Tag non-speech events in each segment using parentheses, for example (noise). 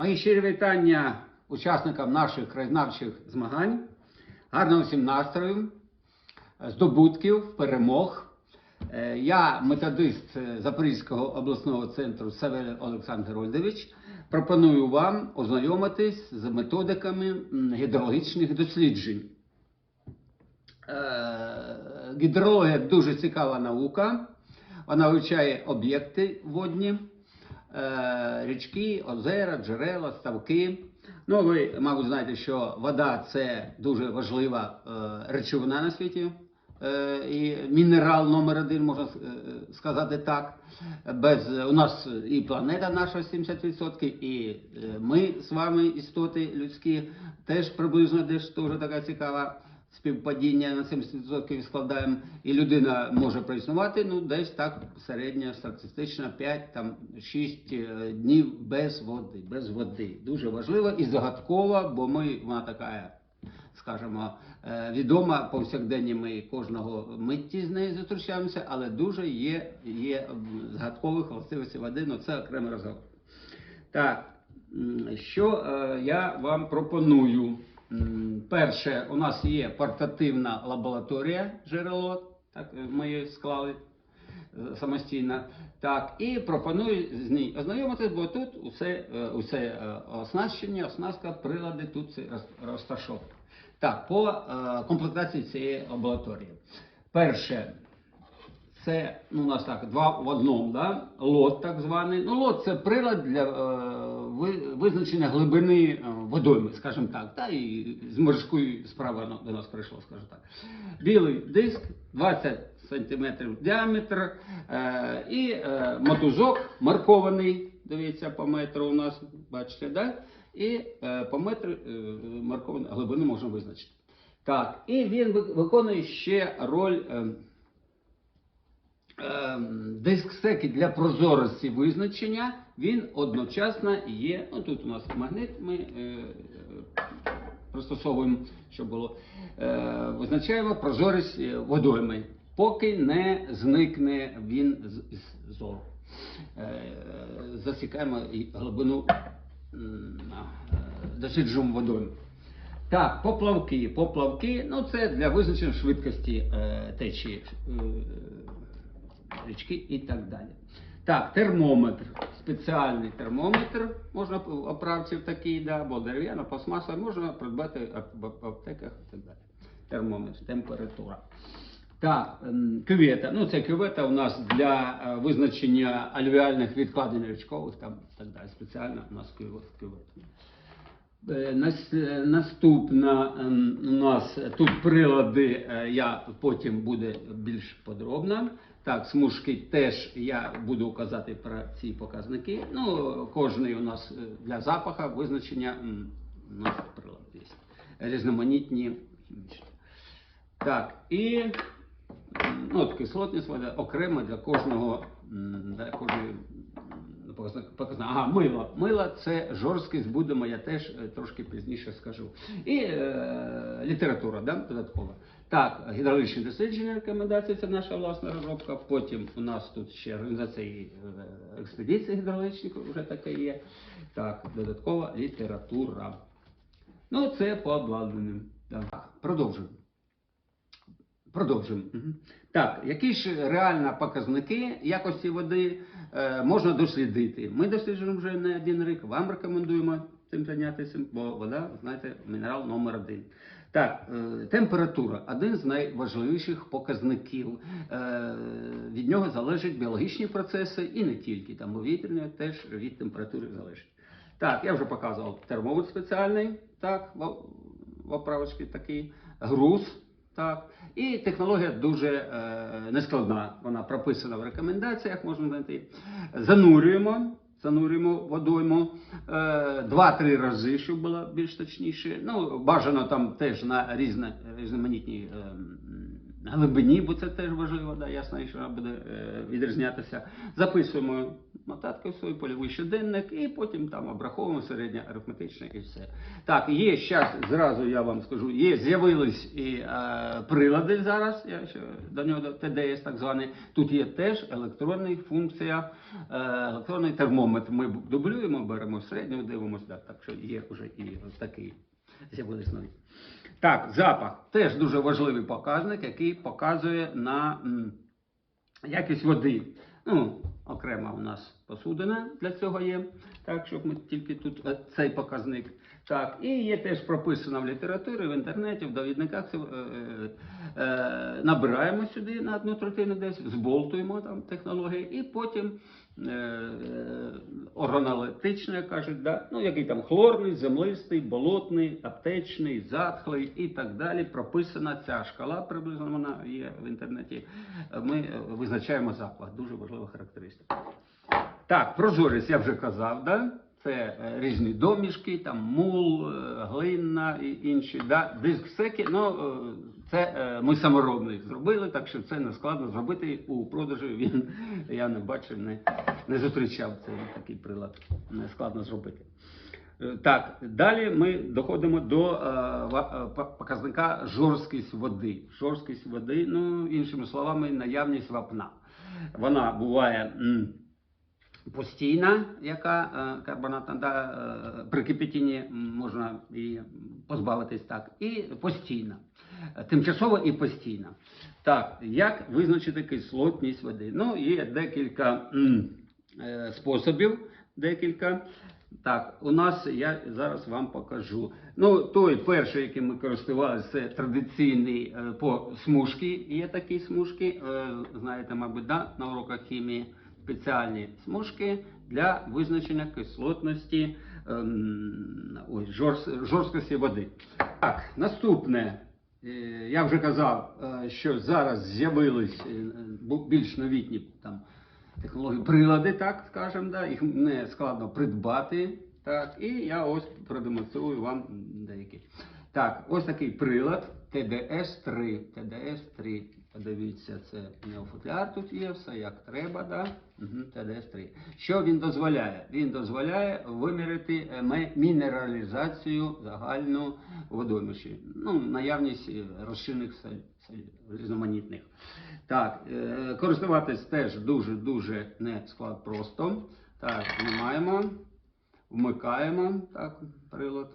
Мої щирі вітання учасникам наших краєзнавчих змагань. Гарного всім настрою, здобутків, перемог. Е, Я методист е, Запорізького обласного центру Савель Олександр Герольдович. Пропоную вам ознайомитись з методиками гідрологічних досліджень. Е, Гідрологія дуже цікава наука. Вона вивчає об'єкти водні, річки, озера, джерела, ставки. Ну, ви, мабуть, знаєте, що вода це дуже важлива е, речовина на світі. Е, і мінерал номер один, можна е, сказати так. Без, у нас і планета наша 70%, і е, ми з вами, істоти людські, теж приблизно теж така цікава співпадіння на 70% складаємо, і людина може проіснувати, ну десь так середня статистична 5 там 6 е, днів без води. Без води. Дуже важливо і загадкова, бо ми вона така, скажімо, е, відома повсякденні ми кожного митті з нею зустрічаємося, але дуже є, є згадкових властивостей води, ну це окремий розговор. Так, що е, я вам пропоную? Перше, у нас є портативна лабораторія джерело, так е, ми її склали е, самостійно. Так, і пропоную з ній ознайомитись, бо тут усе, е, усе оснащення, оснастка, прилади тут це роз- розташовані. Так, по комплектації цієї лабораторії. Перше, це ну, у нас так, два в одному, да? лот так званий. Ну, лот це прилад для визначення глибини е, водойми, скажімо так. Та і з морської справи до нас прийшло, скажімо так. Білий диск, 20 см діаметр е, і е, мотузок маркований, дивіться, по метру у нас, бачите, да? і по метру маркованої глибини можна визначити. Так, і він виконує ще роль. Ем, диск секи для прозорості визначення, він одночасно є. Ну тут у нас магнит, ми е, е, пристосовуємо, щоб було. Е, визначаємо прозорість е, водойми, поки не зникне він з, з зору. Е, засікаємо глибину е, досліджуємо водойми. Так, поплавки. Поплавки, ну це для визначення швидкості е, течії е, річки і так далі. Так, термометр. Спеціальний термометр можна в оправці в такий, да, або дерев'яна, пластмаса, можна придбати в аптеках і так далі. Термометр, температура. Так, ем, кювета. Ну, це кювета у нас для е, визначення альвеальних відкладень річкових там і так далі. Спеціально у нас кювет- кювета. Е, е, Наступна ем, у нас тут прилади, я потім буде більш подробно. Так, смужки теж я буду казати про ці показники. Ну, кожний у нас е, для запаха визначення у нас прилад є. Різноманітні. Так, і ну, от кислотність вода окремо для кожного для кожної показник. Ага, мило. Мило це жорсткість, будемо, я теж е, трошки пізніше скажу. І е, література, да, додаткова. Так, гідравлічні дослідження, рекомендації, це наша власна розробка. Потім у нас тут ще організації е, експедиції гідравлічних вже таке є. Так, додаткова література. Ну, це по обладнанню. Так, продовжуємо. Продовжуємо. Так, які ж реально показники якості води е, можна дослідити? Ми досліджуємо вже не один рік. Вам рекомендуємо цим зайнятися, бо вода, знаєте, мінерал номер один. Так, е, температура один з найважливіших показників. Е, від нього залежать біологічні процеси і не тільки. Там повітряні теж від температури залежить. Так, я вже показував термометр спеціальний, так, в оправочці такий, груз. Так, і технологія дуже е, нескладна. Вона прописана в рекомендаціях, можна знайти. Занурюємо, занурюємо водойму е, два-три рази, щоб було більш точніше. Ну, бажано там теж на різне, різноманітній е, глибині, бо це теж важливо, да, ясно, що вона буде е, відрізнятися. Записуємо нотатки свої, польовий щоденник, і потім там обраховуємо середнє арифметичне і все. Так, є зараз, зразу я вам скажу, є, з'явились і е, прилади зараз, я ще до нього ТДС так званий. Тут є теж електронна функція, е, електронний термометр. Ми дублюємо, беремо середню, дивимося, да, так що є вже і такий. З'явились нові. Так, запах теж дуже важливий показник, який показує на якість води. Ну, окрема у нас посудина для цього є, так, щоб ми тільки тут цей показник. Так, і є теж прописано в літературі, в інтернеті, в довідниках. Е, е, е, набираємо сюди на одну третину десь, зболтуємо там технології, і потім е, е, органолептичний, кажуть, да? ну, який там хлорний, землистий, болотний, аптечний, затхлий і так далі. Прописана ця шкала, приблизно вона є в інтернеті. Ми е, визначаємо запах, дуже важлива характеристика. Так, прозорість я вже казав, да? Це е, різні домішки, там мул, е, глина і інші. Да? Диск всеки, ну е, це ми саморобно їх зробили, так що це не складно зробити у продажі. Він я не бачив, не, не зустрічав цей такий прилад. Не складно зробити. Так, далі ми доходимо до е, показника жорсткість води. Жорсткість води, ну іншими словами, наявність вапна. Вона буває. Постійна, яка е, карбонатна, да, е, при кипятінні можна і позбавитись так, і постійна. Тимчасово і постійна. Так, як визначити кислотність води? Ну, є декілька е, способів, декілька. Так, у нас я зараз вам покажу. Ну, той перший, яким ми користувалися, це традиційний по смужки. Є такі смужки, знаєте, мабуть, да, на уроках хімії спеціальні смужки для визначення кислотності ем, ой, жорст- жорсткості води. Так, наступне. Е, Я вже казав, е, що зараз з'явились е, більш новітні там, технології, прилади, так скажемо, да, їх не складно придбати. Так, і я ось продемонструю вам деякі. Так, ось такий прилад TDS-3. TDS-3. Подивіться, це неофутляр тут є, все як треба, да? Угу, TDS-3. Що він дозволяє? Він дозволяє виміряти е, мінералізацію загальну водоміші. Ну, наявність е, розчинних різноманітних. Так, е, користуватись теж дуже-дуже не склад просто. Так, знімаємо, вмикаємо так, прилад.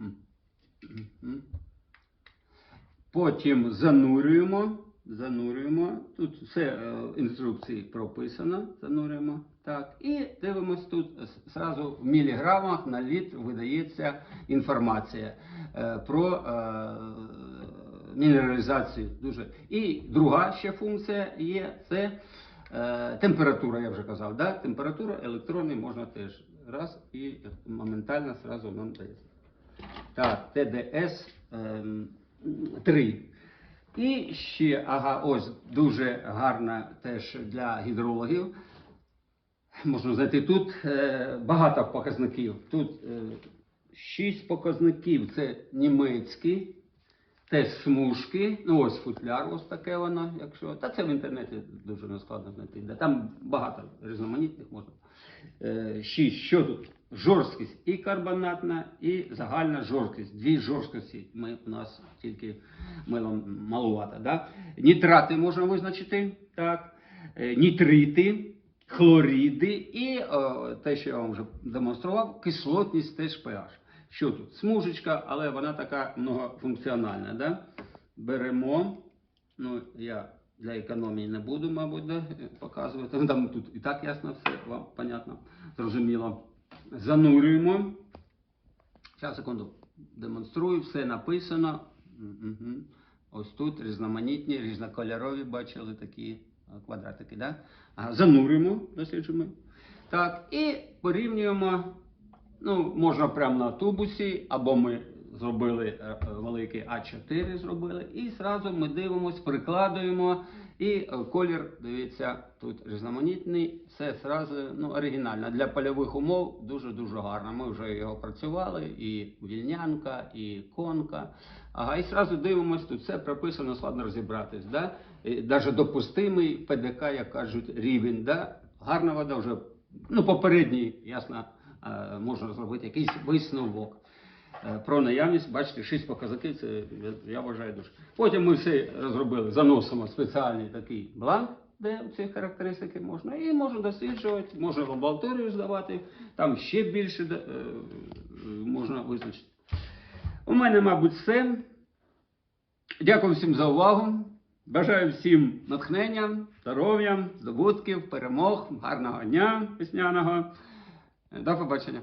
М. Мгм. Потім занурюємо. Занурюємо. Тут все е, інструкції прописано. Занурюємо. Так. І дивимось тут зразу в міліграмах на літ видається інформація е, про е, мінералізацію. Дуже. І друга ще функція є це е, температура, я вже казав. Да? Температура електронний можна теж раз і моментально зразу нам дається. Так, ТДС ем, 3. І ще, ага, ось дуже гарна теж для гідрологів. Можна знайти тут е, багато показників. Тут е, 6 показників. Це німецькі, теж смужки. Ну, ось футляр, ось таке воно, якщо. Та це в інтернеті дуже нескладно знайти. Там багато різноманітних можна. Е, Шість. Що тут? Жорсткість і карбонатна, і загальна жорсткість. Дві жорсткості. Ми, у нас тільки милом малувато. Да? Нітрати можна визначити, так. Е, нітрити, хлоріди і о, те, що я вам вже демонстрував, кислотність теж pH. Що тут? Смужечка, але вона така многофункціональна. Да? Беремо. Ну, я для економії не буду, мабуть, да, показувати. Ну, (laughs) Там тут і так ясно все, вам понятно, зрозуміло. Занурюємо. Зараз, секунду, демонструю, все написано. Угу. Ось тут різноманітні, різнокольорові, бачили такі е, квадратики. Да? Занурюємо, досліджуємо. Так, і порівнюємо. Ну, можна прямо на тубусі, або ми зробили е, е, великий А4 зробили, і зразу ми дивимося, прикладуємо, і е, колір, дивіться, тут різноманітний, все зразу ну, оригінально. Для польових умов дуже-дуже гарно. Ми вже його працювали, і вільнянка, і конка. Ага, і зразу дивимось, тут все прописано, складно розібратись. Да? Навіть допустимий ПДК, як кажуть, рівень. Да? Гарна вода вже, ну, попередній, ясно, можна зробити якийсь висновок. Е, Про наявність, бачите, шість показників, це я- вважаю дуже. Потім ми все розробили, заносимо спеціальний такий бланк, де ці характеристики можна, і можна досліджувати, можна лабораторію здавати, там ще більше е, можна визначити. У мене, мабуть, все. Дякую всім за увагу. Бажаю всім натхнення, здоров'я, здобутків, перемог, гарного дня весняного. До побачення.